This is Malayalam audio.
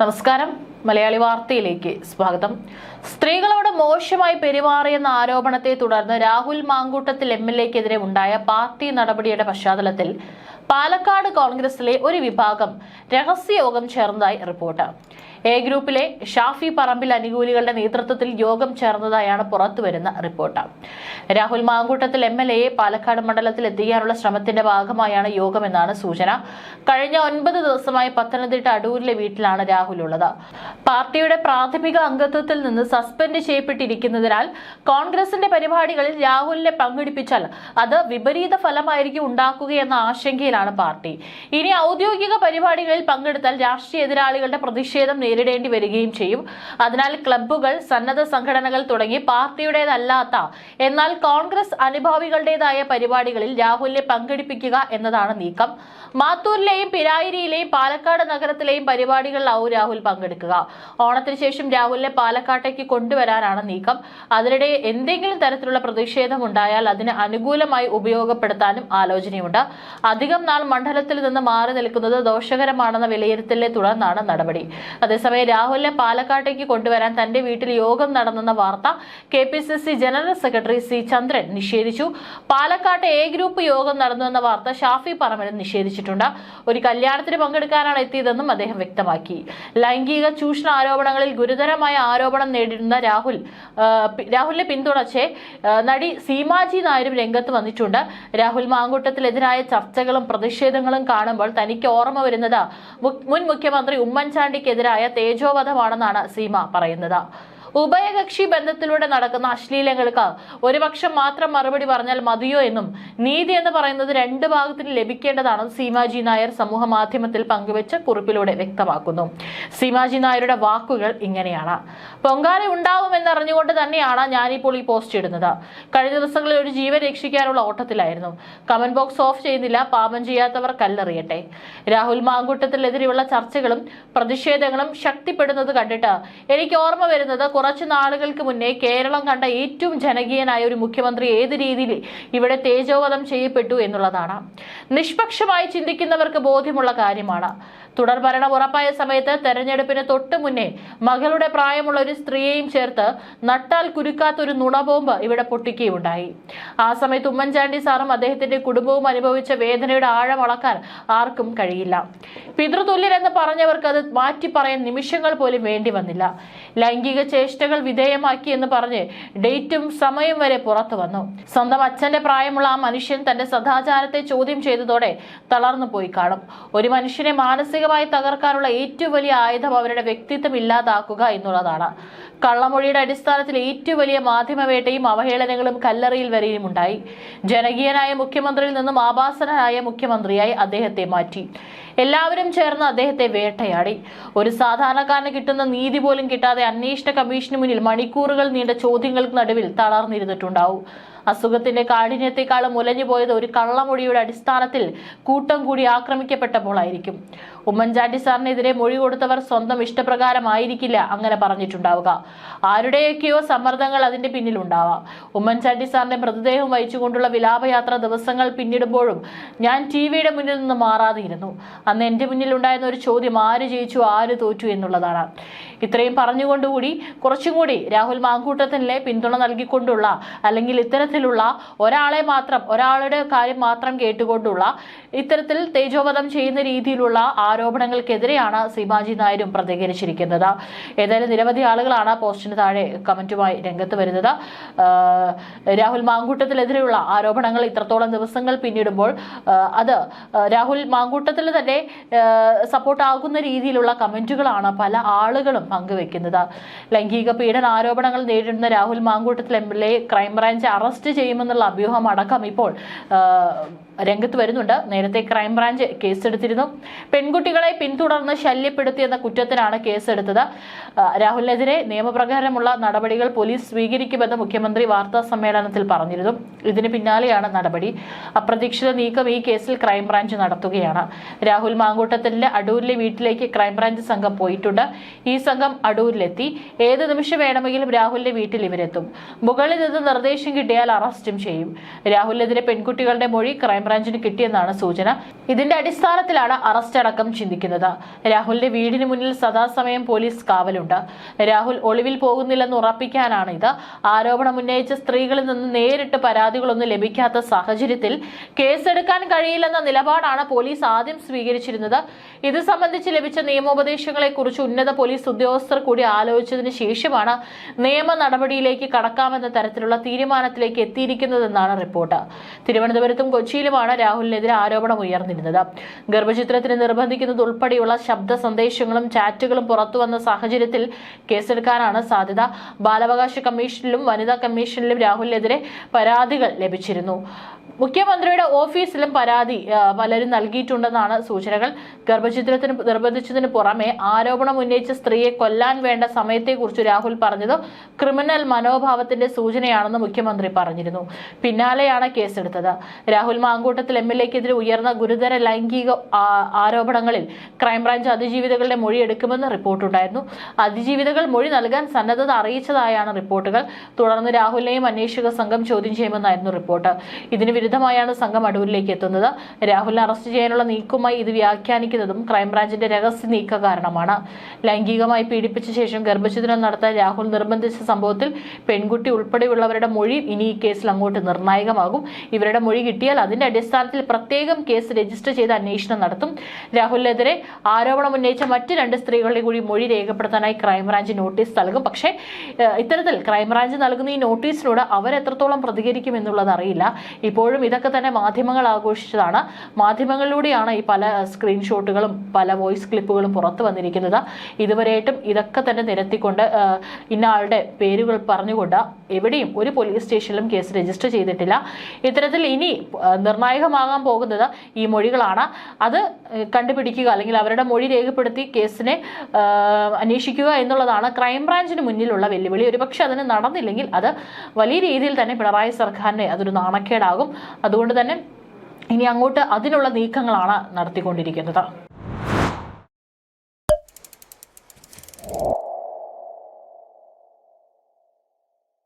നമസ്കാരം. മലയാളി വാർത്തയിലേക്ക് സ്വാഗതം. സ്ത്രീകളോട് മോശമായി പെരുമാറിയെന്ന ആരോപണത്തെ തുടർന്ന് രാഹുൽ മാങ്കൂട്ടത്തിൽ എം എൽ എക്കെതിരെ ഉണ്ടായ പാർട്ടി നടപടിയുടെ പശ്ചാത്തലത്തിൽ പാലക്കാട് കോൺഗ്രസിലെ ഒരു വിഭാഗം രഹസ്യയോഗം ചേർന്നതായി റിപ്പോർട്ട്. എ ഗ്രൂപ്പിലെ ഷാഫി പറമ്പിൽ അനുകൂലികളുടെ നേതൃത്വത്തിൽ യോഗം ചേർന്നതായാണ് പുറത്തുവരുന്ന report. Rahul Mankoottathil M L എയെ Palakkad മണ്ഡലത്തിൽ എത്തിക്കാനുള്ള ശ്രമത്തിന്റെ ഭാഗമായാണ് യോഗമെന്നാണ് സൂചന. കഴിഞ്ഞ ഒൻപത് ദിവസമായി പത്തനംതിട്ട അടൂരിലെ വീട്ടിലാണ് രാഹുൽ ഉള്ളത്. പാർട്ടിയുടെ പ്രാഥമിക അംഗത്വത്തിൽ നിന്ന് സസ്പെൻഡ് ചെയ്യപ്പെട്ടിരിക്കുന്നതിനാൽ കോൺഗ്രസിന്റെ പരിപാടികളിൽ രാഹുലിനെ പങ്കെടുപ്പിച്ചാൽ അത് വിപരീത ഫലമായിരിക്കും ഉണ്ടാക്കുകയെന്ന ആശങ്കയിലാണ് പാർട്ടി. ഇനി ഔദ്യോഗിക പരിപാടികളിൽ പങ്കെടുത്താൽ രാഷ്ട്രീയ എതിരാളികളുടെ പ്രതിഷേധം നേരിടേണ്ടി വരികയും ചെയ്യും. അതിനാൽ ക്ലബ്ബുകൾ സന്നദ്ധ സംഘടനകൾ തുടങ്ങി പാർട്ടിയുടേതല്ലാത്ത എന്നാൽ കോൺഗ്രസ് അനുഭാവികളുടേതായ പരിപാടികളിൽ രാഹുലിനെ പങ്കെടുപ്പിക്കുക എന്നതാണ് നീക്കം. മാത്തൂരിലെയും പിരായിരിയിലെയും പാലക്കാട് നഗരത്തിലെയും പരിപാടികളിലാവും രാഹുൽ പങ്കെടുക്കുക. ഓണത്തിന് ശേഷം രാഹുലിനെ പാലക്കാട്ടേക്ക് കൊണ്ടുവരാനാണ് നീക്കം. അതിനിടെ എന്തെങ്കിലും തരത്തിലുള്ള പ്രതിഷേധം ഉണ്ടായാൽ അതിന് അനുകൂലമായി ഉപയോഗപ്പെടുത്താനും ആലോചനയുണ്ട്. അധികം നാൾ മണ്ഡലത്തിൽ നിന്ന് മാറി നിൽക്കുന്നത് ദോഷകരമാണെന്ന വിലയിരുത്തലിനെ തുടർന്നാണ് നടപടി. അതേസമയം രാഹുലിനെ പാലക്കാട്ടേക്ക് കൊണ്ടുവരാൻ തന്റെ വീട്ടിൽ യോഗം നടന്നെന്ന വാർത്ത K general secretary C Chandran നിഷേധിച്ചു. പാലക്കാട്ട് എ ഗ്രൂപ്പ് യോഗം നടന്നു എന്ന വാർത്ത ഷാഫി പറമ്പനും നിഷേധിച്ചിട്ടുണ്ട്. ഒരു കല്യാണത്തിന് പങ്കെടുക്കാനാണ് എത്തിയതെന്നും അദ്ദേഹം വ്യക്തമാക്കി. ലൈംഗിക ചൂഷണ ആരോപണങ്ങളിൽ ഗുരുതരമായ ആരോപണം നേരിടുന്ന രാഹുൽ രാഹുലിനെ പിന്തുണച്ച് നടി സീമാജി നായരും രംഗത്ത് വന്നിട്ടുണ്ട്. രാഹുൽ മാങ്കൂട്ടത്തിലെതിരായ ചർച്ചകളും പ്രതിഷേധങ്ങളും കാണുമ്പോൾ തനിക്ക് ഓർമ്മ വരുന്നത് മുൻ മുഖ്യമന്ത്രി ഉമ്മൻചാണ്ടിക്കെതിരായ തേജോവധമാണെന്നാണ് സീമ പറയുന്നത്. ഉഭയകക്ഷി ബന്ധത്തിലൂടെ നടക്കുന്ന അശ്ലീലങ്ങൾക്ക് ഒരുപക്ഷം മാത്രം മറുപടി പറഞ്ഞാൽ മതിയോ എന്നും നീതി എന്ന് പറയുന്നത് രണ്ട് ഭാഗത്തിന് ലഭിക്കേണ്ടതാണെന്ന് സീമാജി നായർ സമൂഹ മാധ്യമത്തിൽ പങ്കുവച്ച കുറിപ്പിലൂടെ വ്യക്തമാക്കുന്നു. സീമാജി നായരുടെ വാക്കുകൾ ഇങ്ങനെയാണ്. പൊങ്കാല ഉണ്ടാവുമെന്നറിഞ്ഞുകൊണ്ട് തന്നെയാണ് ഞാനിപ്പോൾ ഈ പോസ്റ്റ് ഇടുന്നത്. കഴിഞ്ഞ ദിവസങ്ങളിൽ ഒരു ജീവൻ രക്ഷിക്കാനുള്ള ഓട്ടത്തിലായിരുന്നു. കമന്റ് ബോക്സ് ഓഫ് ചെയ്യുന്നില്ല പാപം ചെയ്യാത്തവർ കല്ലെറിയട്ടെ. രാഹുൽ മാങ്കൂട്ടത്തിനെതിരെയുള്ള ചർച്ചകളും പ്രതിഷേധങ്ങളും ശക്തിപ്പെടുന്നത് കണ്ടിട്ട് എനിക്ക് ഓർമ്മ വരുന്നത് കുറച്ച് നാളുകൾക്ക് മുന്നേ കേരളം കണ്ട ഏറ്റവും ജനകീയനായ ഒരു മുഖ്യമന്ത്രി ഏത് രീതിയിൽ ഇവിടെ തേജോവധം ചെയ്യപ്പെട്ടു എന്നുള്ളതാണ്. നിഷ്പക്ഷമായി ചിന്തിക്കുന്നവർക്ക് ബോധ്യമുള്ള കാര്യമാണ്. തുടർ ഭരണം ഉറപ്പായ സമയത്ത് തെരഞ്ഞെടുപ്പിന് തൊട്ടു മുന്നേ മകളുടെ പ്രായമുള്ള ഒരു സ്ത്രീയെയും ചേർത്ത് നട്ടാൽ കുരുക്കാത്ത ഒരു നുണബോംബ് ഇവിടെ പൊട്ടിക്കുകയുണ്ടായി. ആ സമയത്ത് ഉമ്മൻചാണ്ടി സാറും അദ്ദേഹത്തിന്റെ കുടുംബവും അനുഭവിച്ച വേദനയുടെ ആഴം അളക്കാൻ ആർക്കും കഴിയില്ല. പിതൃതുല്യരെന്ന് പറഞ്ഞവർക്ക് അത് മാറ്റി പറയാൻ നിമിഷങ്ങൾ പോലും വേണ്ടി വന്നില്ല. ലൈംഗിക ചേഷ്ടകൾ വിധേയമാക്കി എന്ന് പറഞ്ഞ് ഡേറ്റും സമയം വരെ പുറത്തു വന്നു. സ്വന്തം അച്ഛന്റെ പ്രായമുള്ള ആ മനുഷ്യൻ തന്റെ സദാചാരത്തെ ചോദ്യം ചെയ്തതോടെ തളർന്നു പോയി കാണും. ഒരു മനുഷ്യനെ മാനസികമായി തകർക്കാനുള്ള ഏറ്റവും വലിയ ആയുധം അവരുടെ വ്യക്തിത്വം ഇല്ലാതാക്കുക എന്നുള്ളതാണ്. കള്ളമൊഴിയുടെ അടിസ്ഥാനത്തിൽ ഏറ്റവും വലിയ മാധ്യമവേട്ടയും അവഹേളനങ്ങളും കല്ലറയിൽ വരെയും ഉണ്ടായി. ജനകീയനായ മുഖ്യമന്ത്രിയിൽ നിന്നും ആഭാസനായ മുഖ്യമന്ത്രിയായി അദ്ദേഹത്തെ മാറ്റി. എല്ലാവരും ചേർന്ന് അദ്ദേഹത്തെ വേട്ടയാടി. ഒരു സാധാരണക്കാരന് കിട്ടുന്ന നീതി പോലും കിട്ടാതെ അന്വേഷണ കമ്മീഷന് മുന്നിൽ മണിക്കൂറുകൾ നീണ്ട ചോദ്യങ്ങൾക്ക് നടുവിൽ തളർന്നിരുന്നിട്ടുണ്ടാവും. അസുഖത്തിന്റെ കാഠിന്യത്തെക്കാളും ഉലഞ്ഞു പോയത് ഒരു കള്ളമൊഴിയുടെ അടിസ്ഥാനത്തിൽ കൂട്ടം കൂടി ആക്രമിക്കപ്പെട്ടപ്പോഴായിരിക്കും ഉമ്മൻചാണ്ടി സാറിനെതിരെ മൊഴി കൊടുത്തവർ സ്വന്തം ഇഷ്ടപ്രകാരമായിരിക്കില്ല അങ്ങനെ പറഞ്ഞിട്ടുണ്ടാവുക. ആരുടെയൊക്കെയോ സമ്മർദ്ദങ്ങൾ അതിന്റെ പിന്നിലുണ്ടാവാം. ഉമ്മൻചാണ്ടി സാറിന്റെ മൃതദേഹം വഹിച്ചുകൊണ്ടുള്ള വിലാപയാത്ര ദിവസങ്ങൾ പിന്നിടുമ്പോഴും ഞാൻ ടി വിയുടെ മുന്നിൽ നിന്ന് മാറാതെയിരുന്നു അന്ന് എന്റെ മുന്നിൽ ഉണ്ടായിരുന്ന ഒരു ചോദ്യം ആര് ജയിച്ചു ആര് തോറ്റു എന്നുള്ളതാണ്. ഇത്രയും പറഞ്ഞുകൊണ്ടുകൂടി കുറച്ചും കൂടി രാഹുൽ മാങ്കൂട്ടത്തിനെ പിന്തുണ നൽകിക്കൊണ്ടുള്ള അല്ലെങ്കിൽ ഇത്തരത്തിലുള്ള ഒരാളെ മാത്രം ഒരാളുടെ കാര്യം മാത്രം കേട്ടുകൊണ്ടുള്ള ഇത്തരത്തിൽ തേജോവധം ചെയ്യുന്ന രീതിയിലുള്ള ആരോപണങ്ങൾക്കെതിരെയാണ് സീമാജി നായരും പ്രതികരിച്ചിരിക്കുന്നത്. ഏതായാലും നിരവധി ആളുകളാണ് പോസ്റ്റിന് താഴെ കമന്റുമായി രംഗത്ത് വരുന്നത്. രാഹുൽ മാങ്കൂട്ടത്തിനെതിരെയുള്ള ആരോപണങ്ങൾ ഇത്രത്തോളം ദിവസങ്ങൾ പിന്നിടുമ്പോൾ അത് രാഹുൽ മാങ്കൂട്ടത്തിൽ തന്നെ സപ്പോർട്ടാകുന്ന രീതിയിലുള്ള കമന്റുകളാണ് പല ആളുകളും പങ്കുവെക്കുന്നത്. ലൈംഗിക പീഡന ആരോപണങ്ങൾ നേരിടുന്ന Rahul Mankoottathil M L A crime branch arrest ചെയ്യുമെന്നുള്ള അഭ്യൂഹം അടക്കം ഇപ്പോൾ രംഗത്ത് വരുന്നുണ്ട്. നേരത്തെ ക്രൈംബ്രാഞ്ച് കേസെടുത്തിരുന്നു. പെൺകുട്ടികളെ പിന്തുടർന്ന് ശല്യപ്പെടുത്തിയെന്ന കുറ്റത്തിനാണ് കേസെടുത്തത്. രാഹുലിനെതിരെ നിയമപ്രകാരമുള്ള നടപടികൾ പോലീസ് സ്വീകരിക്കുമെന്ന് മുഖ്യമന്ത്രി വാർത്താ സമ്മേളനത്തിൽ പറഞ്ഞിരുന്നു. ഇതിന് പിന്നാലെയാണ് നടപടി. അപ്രതീക്ഷിത നീക്കം ഈ കേസിൽ ക്രൈംബ്രാഞ്ച് നടത്തുകയാണ്. രാഹുൽ മാങ്കൂട്ടത്തിന്റെ അടൂരിലെ വീട്ടിലേക്ക് ക്രൈംബ്രാഞ്ച് സംഘം പോയിട്ടുണ്ട്. ഈ സംഘം അടൂരിലെത്തി. ഏത് നിമിഷം വേണമെങ്കിലും രാഹുലിന്റെ വീട്ടിൽ ഇവരെത്തും. മുകളിൽ നിന്ന് നിർദ്ദേശം കിട്ടിയാൽ അറസ്റ്റും ചെയ്യും. രാഹുലിനെതിരെ പെൺകുട്ടികളുടെ മൊഴി ക്രൈംബ്രാഞ്ച് ക്രൈംബ്രാഞ്ചിന് കിട്ടിയെന്നാണ് സൂചന. ഇതിന്റെ അടിസ്ഥാനത്തിലാണ് അറസ്റ്റ് അടക്കം ചിന്തിക്കുന്നത്. രാഹുലിന്റെ വീടിന് മുന്നിൽ സദാസമയം പോലീസ് കാവലുണ്ട്. രാഹുൽ ഒളിവിൽ പോകുന്നില്ലെന്ന് ഉറപ്പിക്കാനാണ് ഇത്. ആരോപണം ഉന്നയിച്ച സ്ത്രീകളിൽ നിന്ന് നേരിട്ട് പരാതികളൊന്നും ലഭിക്കാത്ത സാഹചര്യത്തിൽ കേസെടുക്കാൻ കഴിയില്ലെന്ന നിലപാടാണ് പോലീസ് ആദ്യം സ്വീകരിച്ചിരുന്നത്. ഇത് സംബന്ധിച്ച് ലഭിച്ച നിയമോപദേശങ്ങളെക്കുറിച്ച് ഉന്നത പോലീസ് ഉദ്യോഗസ്ഥർ കൂടി ആലോചിച്ചതിന് ശേഷമാണ് നിയമ നടപടിയിലേക്ക് കടക്കാമെന്ന തരത്തിലുള്ള തീരുമാനത്തിലേക്ക് എത്തിയിരിക്കുന്നതെന്നാണ് റിപ്പോർട്ട്. തിരുവനന്തപുരത്തും കൊച്ചിയിലുമാണ് രാഹുലിനെതിരെ ആരോപണം ഉയർന്നിരുന്നത്. ഗർഭചിത്രത്തിന് നിർബന്ധിക്കുന്നത് ഉൾപ്പെടെയുള്ള ശബ്ദ സന്ദേശങ്ങളും ചാറ്റുകളും പുറത്തുവന്ന സാഹചര്യത്തിൽ കേസെടുക്കാനാണ് സാധ്യത. ബാലാവകാശ കമ്മീഷനിലും വനിതാ കമ്മീഷനിലും രാഹുലിനെതിരെ പരാതികൾ ലഭിച്ചിരുന്നു. മുഖ്യമന്ത്രിയുടെ ഓഫീസിലും പരാതി പലരും നൽകിയിട്ടുണ്ടെന്നാണ് സൂചനകൾ. ഗർഭചിത്രത്തിന് നിർബന്ധിച്ചതിന് പുറമെ ആരോപണം ഉന്നയിച്ച സ്ത്രീയെ കൊല്ലാൻ വേണ്ട സമയത്തെക്കുറിച്ച് രാഹുൽ പറഞ്ഞത് ക്രിമിനൽ മനോഭാവത്തിന്റെ സൂചനയാണെന്ന് മുഖ്യമന്ത്രി പറഞ്ഞിരുന്നു. പിന്നാലെയാണ് കേസെടുത്തത്. രാഹുൽ മാങ്കൂട്ടത്തിൽ എം എൽ എക്കെതിരെ ഉയർന്ന ഗുരുതര ലൈംഗിക ആരോപണങ്ങളിൽ ക്രൈംബ്രാഞ്ച് അതിജീവിതകളുടെ മൊഴി എടുക്കുമെന്ന് റിപ്പോർട്ടുണ്ടായിരുന്നു. അതിജീവിതകൾ മൊഴി നൽകാൻ സന്നദ്ധത അറിയിച്ചതായാണ് റിപ്പോർട്ടുകൾ. തുടർന്ന് രാഹുലിനെയും അന്വേഷക സംഘം ചോദ്യം ചെയ്യുമെന്നായിരുന്നു റിപ്പോർട്ട്. ഇതിന് വിരുദ്ധമായാണ് സംഘം അടൂരിലേക്ക് എത്തുന്നത്. രാഹുലിനെ അറസ്റ്റ് ചെയ്യാനുള്ള നീക്കവുമായി ഇത് വ്യാഖ്യാനിക്കുന്നതും ക്രൈംബ്രാഞ്ചിന്റെ രഹസ്യ നീക്ക കാരണമാണ്. ലൈംഗികമായി പീഡിപ്പിച്ച ശേഷം ഗർഭഛിദ്രം നടത്താൻ രാഹുൽ നിർബന്ധിച്ച സംഭവത്തിൽ പെൺകുട്ടി ഉൾപ്പെടെയുള്ളവരുടെ മൊഴി ഇനി ഈ കേസിൽ അങ്ങോട്ട് നിർണായകമാകും. ഇവരുടെ മൊഴി കിട്ടിയാൽ അതിന്റെ അടിസ്ഥാനത്തിൽ പ്രത്യേകം കേസ് രജിസ്റ്റർ ചെയ്ത് അന്വേഷണം നടത്തും. രാഹുലിനെതിരെ ആരോപണം ഉന്നയിച്ച മറ്റ് രണ്ട് സ്ത്രീകളുടെ കൂടി മൊഴി രേഖപ്പെടുത്താനായി ക്രൈംബ്രാഞ്ച് നോട്ടീസ് നൽകും. പക്ഷേ ഇത്തരത്തിൽ ക്രൈംബ്രാഞ്ച് നൽകുന്ന ഈ നോട്ടീസിനോട് അവരെത്രത്തോളം പ്രതികരിക്കും എന്നുള്ളത് ഇപ്പോഴും ഇതൊക്കെ തന്നെ മാധ്യമങ്ങൾ ആഘോഷിച്ചതാണ്. മാധ്യമങ്ങളിലൂടെയാണ് ഈ പല സ്ക്രീൻഷോട്ടുകളും പല വോയിസ് ക്ലിപ്പുകളും പുറത്തു വന്നിരിക്കുന്നത്. ഇതുവരെയായിട്ടും ഇതൊക്കെ തന്നെ നിരത്തിക്കൊണ്ട് ഇന്ന ആളുടെ പേരുകൾ പറഞ്ഞുകൊണ്ട് എവിടെയും ഒരു പോലീസ് സ്റ്റേഷനിലും കേസ് രജിസ്റ്റർ ചെയ്തിട്ടില്ല. ഇത്തരത്തിൽ ഇനി നിർണായകമാകാൻ പോകുന്നത് ഈ മൊഴികളാണ്. അത് കണ്ടുപിടിക്കുക അല്ലെങ്കിൽ അവരുടെ മൊഴി രേഖപ്പെടുത്തി കേസിനെ അന്വേഷിക്കുക എന്നുള്ളതാണ് ക്രൈംബ്രാഞ്ചിന് മുന്നിലുള്ള വെല്ലുവിളി. ഒരുപക്ഷെ അതിന് നടന്നില്ലെങ്കിൽ അത് വലിയ രീതിയിൽ തന്നെ പിണറായി സർക്കാരിനെ അതൊരു നാണക്കേടാകും. അതുകൊണ്ട് തന്നെ ഇനി അങ്ങോട്ട് അതിനുള്ള നീക്കങ്ങളാണ് നടത്തിക്കൊണ്ടിരിക്കുന്നത്.